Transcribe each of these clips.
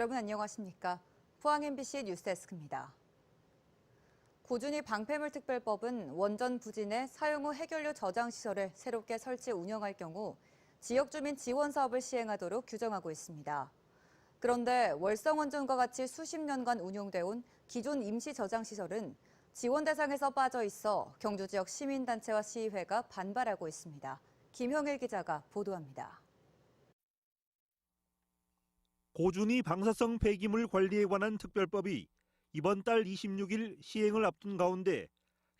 여러분 안녕하십니까? 포항 MBC 뉴스데스크입니다. 고준위 방패물 특별법은 원전 부진의 사용 후 해결료 저장 시설을 새롭게 설치 운영할 경우 지역 주민 지원 사업을 시행하도록 규정하고 있습니다. 그런데 월성 원전과 같이 수십 년간 운용돼 온 기존 임시 저장 시설은 지원 대상에서 빠져 있어 경주 지역 시민단체와 시의회가 반발하고 있습니다. 김형일 기자가 보도합니다. 고준위 방사성 폐기물 관리에 관한 특별법이 이번 달 26일 시행을 앞둔 가운데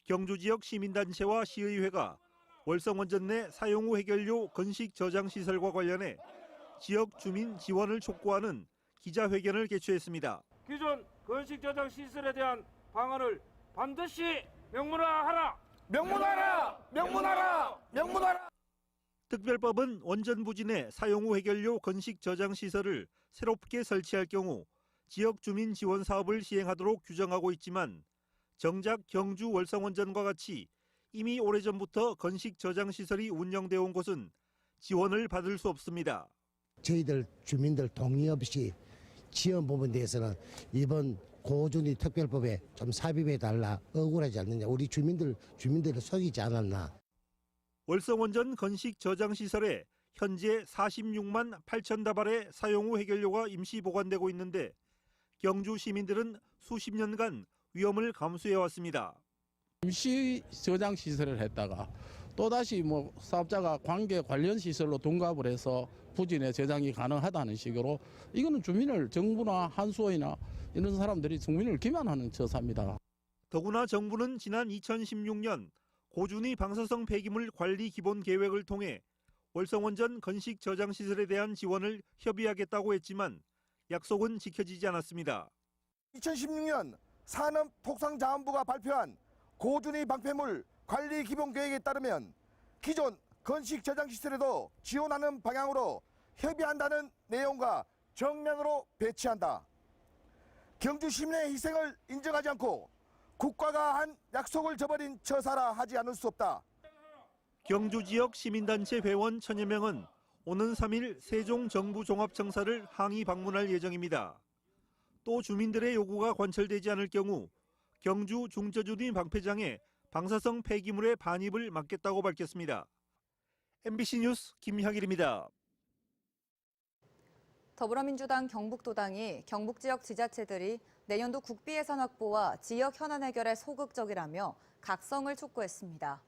경주 지역 시민단체와 시의회가 월성원전 내 사용 후 해결료 건식 저장 시설과 관련해 지역 주민 지원을 촉구하는 기자회견을 개최했습니다. 기존 건식 저장 시설에 대한 방안을 반드시 명문화하라. 명문하라! 명문하라! 명문하라! 특별법은 원전 부진의 사용 후 해결료 건식 저장 시설을 새롭게 설치할 경우 지역 주민 지원 사업을 시행하도록 규정하고 있지만 정작 경주 월성원전과 같이 이미 오래전부터 건식 저장 시설이 운영되어 온 곳은 지원을 받을 수 없습니다. 저희들 주민들 동의 없이 지원 부분에 대해서는 이번 고준위 특별법에 좀 삽입해 달라 억울하지 않느냐 우리 주민들 주민들을 속이지 않았나 월성원전 건식 저장 시설에 현재 46만 8천 다발의 사용 후 해결료가 임시 보관되고 있는데 경주 시민들은 수십 년간 위험을 감수해 왔습니다. 임시 저장 시설을 했다가 또다시 뭐 사업자가 관계 관련 시설로 동갑을 해서 부진의 저장이 가능하다는 식으로 이거는 주민을 정부나 한수호이나 이런 사람들이 국민을 기만하는 처사입니다. 더구나 정부는 지난 2016년 고준위 방사성 폐기물 관리 기본 계획을 통해 월성원전 건식 저장 시설에 대한 지원을 협의하겠다고 했지만 약속은 지켜지지 않았습니다. 2016년 산업통상자원부가 발표한 고준위 방패물 관리 기본 계획에 따르면 기존 건식 저장 시설에도 지원하는 방향으로 협의한다는 내용과 정면으로 배치한다. 경주 시민의 희생을 인정하지 않고 국가가 한 약속을 저버린 처사라 하지 않을 수 없다. 경주 지역 시민단체 회원 천여 명은 오는 3일 세종 정부 종합청사를 항의 방문할 예정입니다. 또 주민들의 요구가 관철되지 않을 경우 경주 중저준위 방패장에 방사성 폐기물의 반입을 막겠다고 밝혔습니다. MBC 뉴스 김향일입니다. 더불어민주당 경북도당이 경북 지역 지자체들이 내년도 국비 예산 확보와 지역 현안 해결에 소극적이라며 각성을 촉구했습니다.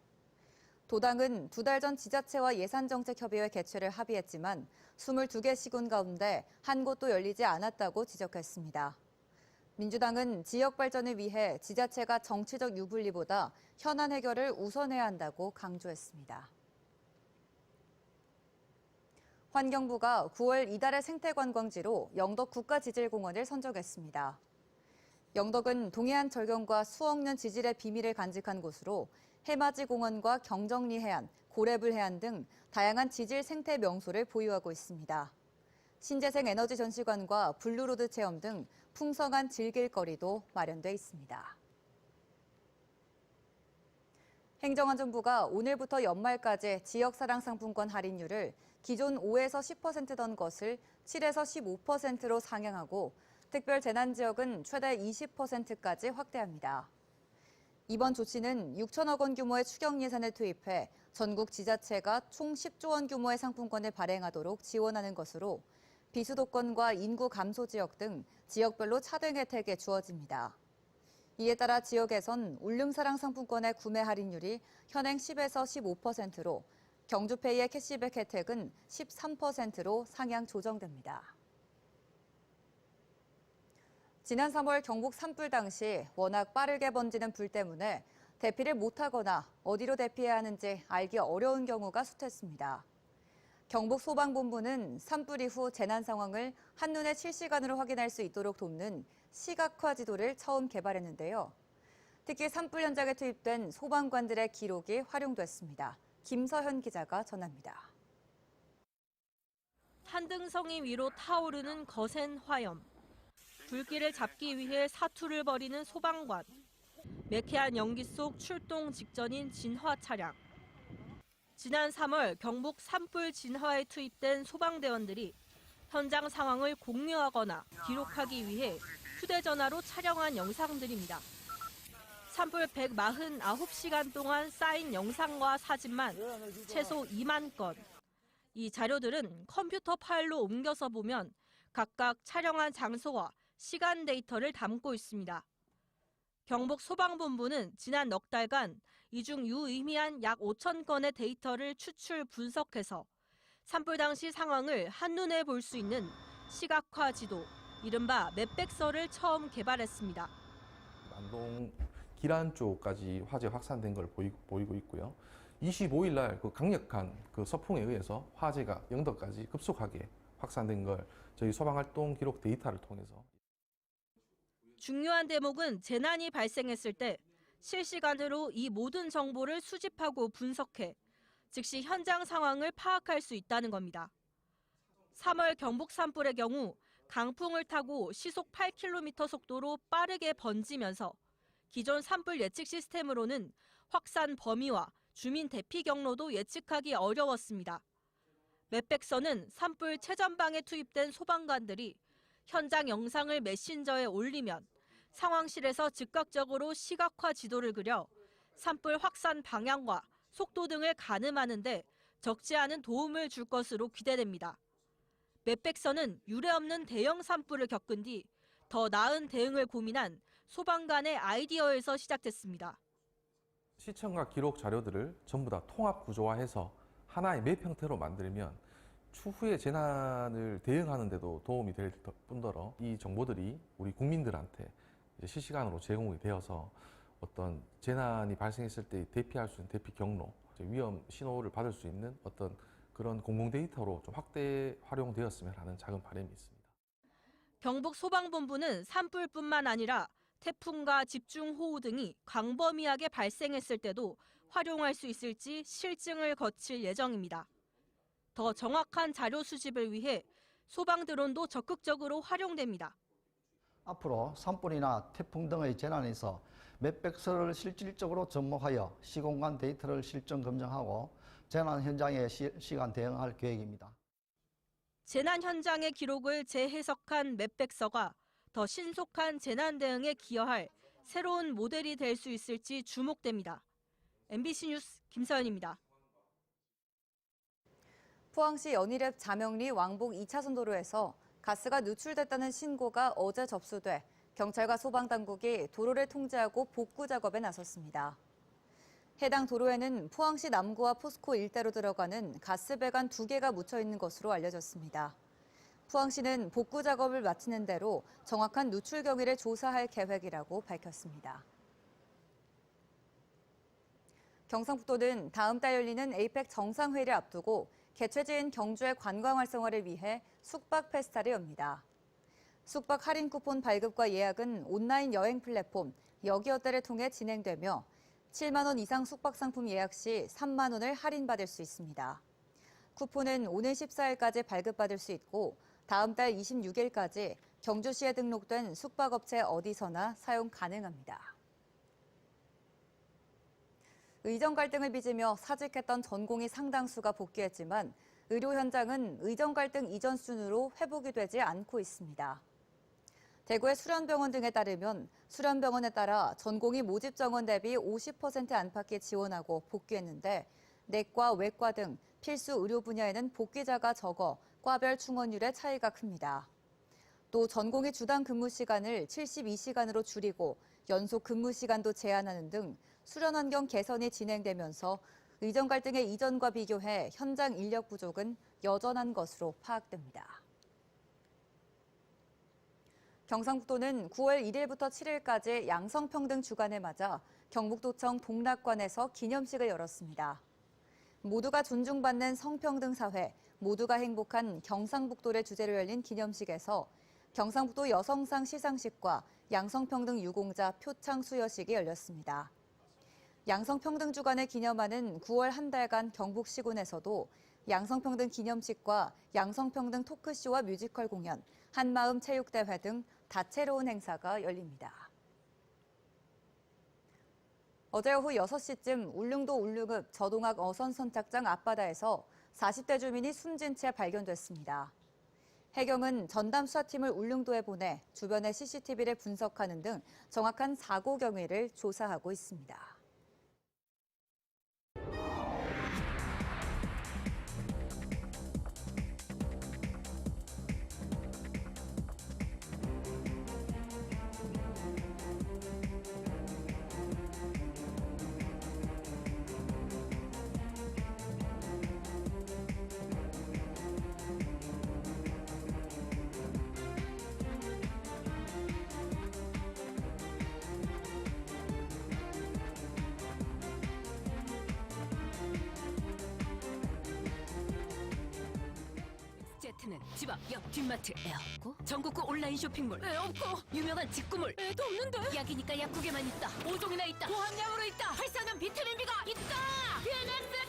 도당은 두 달 전 지자체와 예산정책협의회 개최를 합의했지만 22개 시군 가운데 한 곳도 열리지 않았다고 지적했습니다. 민주당은 지역 발전을 위해 지자체가 정치적 유불리보다 현안 해결을 우선해야 한다고 강조했습니다. 환경부가 9월 이달의 생태관광지로 영덕 국가지질공원을 선정했습니다. 영덕은 동해안 절경과 수억 년 지질의 비밀을 간직한 곳으로 해맞이 공원과 경정리 해안, 고래불 해안 등 다양한 지질 생태 명소를 보유하고 있습니다. 신재생 에너지 전시관과 블루로드 체험 등 풍성한 즐길 거리도 마련돼 있습니다. 행정안전부가 오늘부터 연말까지 지역사랑 상품권 할인율을 기존 5에서 10%던 것을 7에서 15%로 상향하고 특별 재난 지역은 최대 20%까지 확대합니다. 이번 조치는 6천억 원 규모의 추경 예산을 투입해 전국 지자체가 총 10조 원 규모의 상품권을 발행하도록 지원하는 것으로 비수도권과 인구 감소 지역 등 지역별로 차등 혜택이 주어집니다. 이에 따라 지역에선 울릉사랑 상품권의 구매 할인율이 현행 10에서 15%로 경주페이의 캐시백 혜택은 13%로 상향 조정됩니다. 지난 3월 경북 산불 당시 워낙 빠르게 번지는 불 때문에 대피를 못하거나 어디로 대피해야 하는지 알기 어려운 경우가 숱했습니다. 경북 소방본부는 산불 이후 재난 상황을 한눈에 실시간으로 확인할 수 있도록 돕는 시각화 지도를 처음 개발했는데요. 특히 산불 현장에 투입된 소방관들의 기록이 활용됐습니다. 김서현 기자가 전합니다. 산등성이 위로 타오르는 거센 화염. 불길을 잡기 위해 사투를 벌이는 소방관. 매캐한 연기 속 출동 직전인 진화 차량. 지난 3월 경북 산불 진화에 투입된 소방대원들이 현장 상황을 공유하거나 기록하기 위해 휴대전화로 촬영한 영상들입니다. 산불 149시간 동안 쌓인 영상과 사진만 최소 2만 건. 이 자료들은 컴퓨터 파일로 옮겨서 보면 각각 촬영한 장소와 시간 데이터를 담고 있습니다. 경북 소방본부는 지난 넉 달간 이 중 유의미한 약 5천 건의 데이터를 추출 분석해서 산불 당시 상황을 한눈에 볼 수 있는 시각화 지도, 이른바 맵백서를 처음 개발했습니다. 안동 기란 쪽까지 화재 확산된 걸 보이, 보이고 있고요. 25일 날 그 강력한 그 서풍에 의해서 화재가 영덕까지 급속하게 확산된 걸 저희 소방활동 기록 데이터를 통해서 중요한 대목은 재난이 발생했을 때 실시간으로 이 모든 정보를 수집하고 분석해 즉시 현장 상황을 파악할 수 있다는 겁니다. 3월 경북 산불의 경우 강풍을 타고 시속 8km 속도로 빠르게 번지면서 기존 산불 예측 시스템으로는 확산 범위와 주민 대피 경로도 예측하기 어려웠습니다. 맵백서는 산불 최전방에 투입된 소방관들이 현장 영상을 메신저에 올리면 상황실에서 즉각적으로 시각화 지도를 그려 산불 확산 방향과 속도 등을 가늠하는데 적지 않은 도움을 줄 것으로 기대됩니다. 맵백서는 유례 없는 대형 산불을 겪은 뒤 더 나은 대응을 고민한 소방관의 아이디어에서 시작됐습니다. 시청과 기록 자료들을 전부 다 통합 구조화해서 하나의 맵 형태로 만들면 추후에 재난을 대응하는 데도 도움이 될 뿐더러 이 정보들이 우리 국민들한테 실시간으로 제공이 되어서 어떤 재난이 발생했을 때 대피할 수 있는 대피 경로, 위험 신호를 받을 수 있는 어떤 그런 공공 데이터로 좀 확대 활용되었으면 하는 작은 바람이 있습니다. 경북 소방본부는 산불뿐만 아니라 태풍과 집중호우 등이 광범위하게 발생했을 때도 활용할 수 있을지 실증을 거칠 예정입니다. 더 정확한 자료 수집을 위해 소방 드론도 적극적으로 활용됩니다. 앞으로 산불이나 태풍 등의 재난에서 맵백서를 실질적으로 접목하여 시공간 데이터를 실전 검증하고 재난 현장에 실시간 대응할 계획입니다. 재난 현장의 기록을 재해석한 맵백서가 더 신속한 재난 대응에 기여할 새로운 모델이 될 수 있을지 주목됩니다. MBC 뉴스 김서연입니다. 포항시 연희랩 자명리 왕복 2차선 도로에서 가스가 누출됐다는 신고가 어제 접수돼 경찰과 소방당국이 도로를 통제하고 복구 작업에 나섰습니다. 해당 도로에는 포항시 남구와 포스코 일대로 들어가는 가스 배관 두 개가 묻혀 있는 것으로 알려졌습니다. 포항시는 복구 작업을 마치는 대로 정확한 누출 경위를 조사할 계획이라고 밝혔습니다. 경상북도는 다음 달 열리는 에이펙 정상회의를 앞두고 개최지인 경주의 관광 활성화를 위해 숙박 페스타를 엽니다. 숙박 할인 쿠폰 발급과 예약은 온라인 여행 플랫폼 여기어때를 통해 진행되며 7만 원 이상 숙박 상품 예약 시 3만 원을 할인받을 수 있습니다. 쿠폰은 오늘 14일까지 발급받을 수 있고 다음 달 26일까지 경주시에 등록된 숙박업체 어디서나 사용 가능합니다. 의정 갈등을 빚으며 사직했던 전공이 상당수가 복귀했지만 의료 현장은 의정 갈등 이전 수준으로 회복이 되지 않고 있습니다. 대구의 수련병원 등에 따르면 수련병원에 따라 전공이 모집 정원 대비 50% 안팎에 지원하고 복귀했는데 내과, 외과 등 필수 의료 분야에는 복귀자가 적어 과별 충원율의 차이가 큽니다. 또 전공의 주당 근무 시간을 72시간으로 줄이고 연속 근무 시간도 제한하는 등 수련 환경 개선이 진행되면서 의정 갈등의 이전과 비교해 현장 인력 부족은 여전한 것으로 파악됩니다. 경상북도는 9월 1일부터 7일까지 양성평등 주간을 맞아 경북도청 동락관에서 기념식을 열었습니다. 모두가 존중받는 성평등 사회, 모두가 행복한 경상북도를 주제로 열린 기념식에서 경상북도 여성상 시상식과 양성평등 유공자 표창 수여식이 열렸습니다. 양성평등 주간을 기념하는 9월 한 달간 경북 시군에서도 양성평등 기념식과 양성평등 토크쇼와 뮤지컬 공연, 한마음 체육대회 등 다채로운 행사가 열립니다. 어제 오후 6시쯤 울릉도 울릉읍 저동학 어선 선착장 앞바다에서 40대 주민이 숨진 채 발견됐습니다. 해경은 전담 수사팀을 울릉도에 보내 주변의 CCTV를 분석하는 등 정확한 사고 경위를 조사하고 있습니다. 제 대박 옆 뒷마트. 에어코 전국구 그 온라인 쇼핑몰. 에어코 유명한 직구몰. 에 돕는데? 약이니까 약국에만 있다. 오종이나 있다. 보함량으로 있다. 활성한 비타민 B가 있다. 비엔엑스!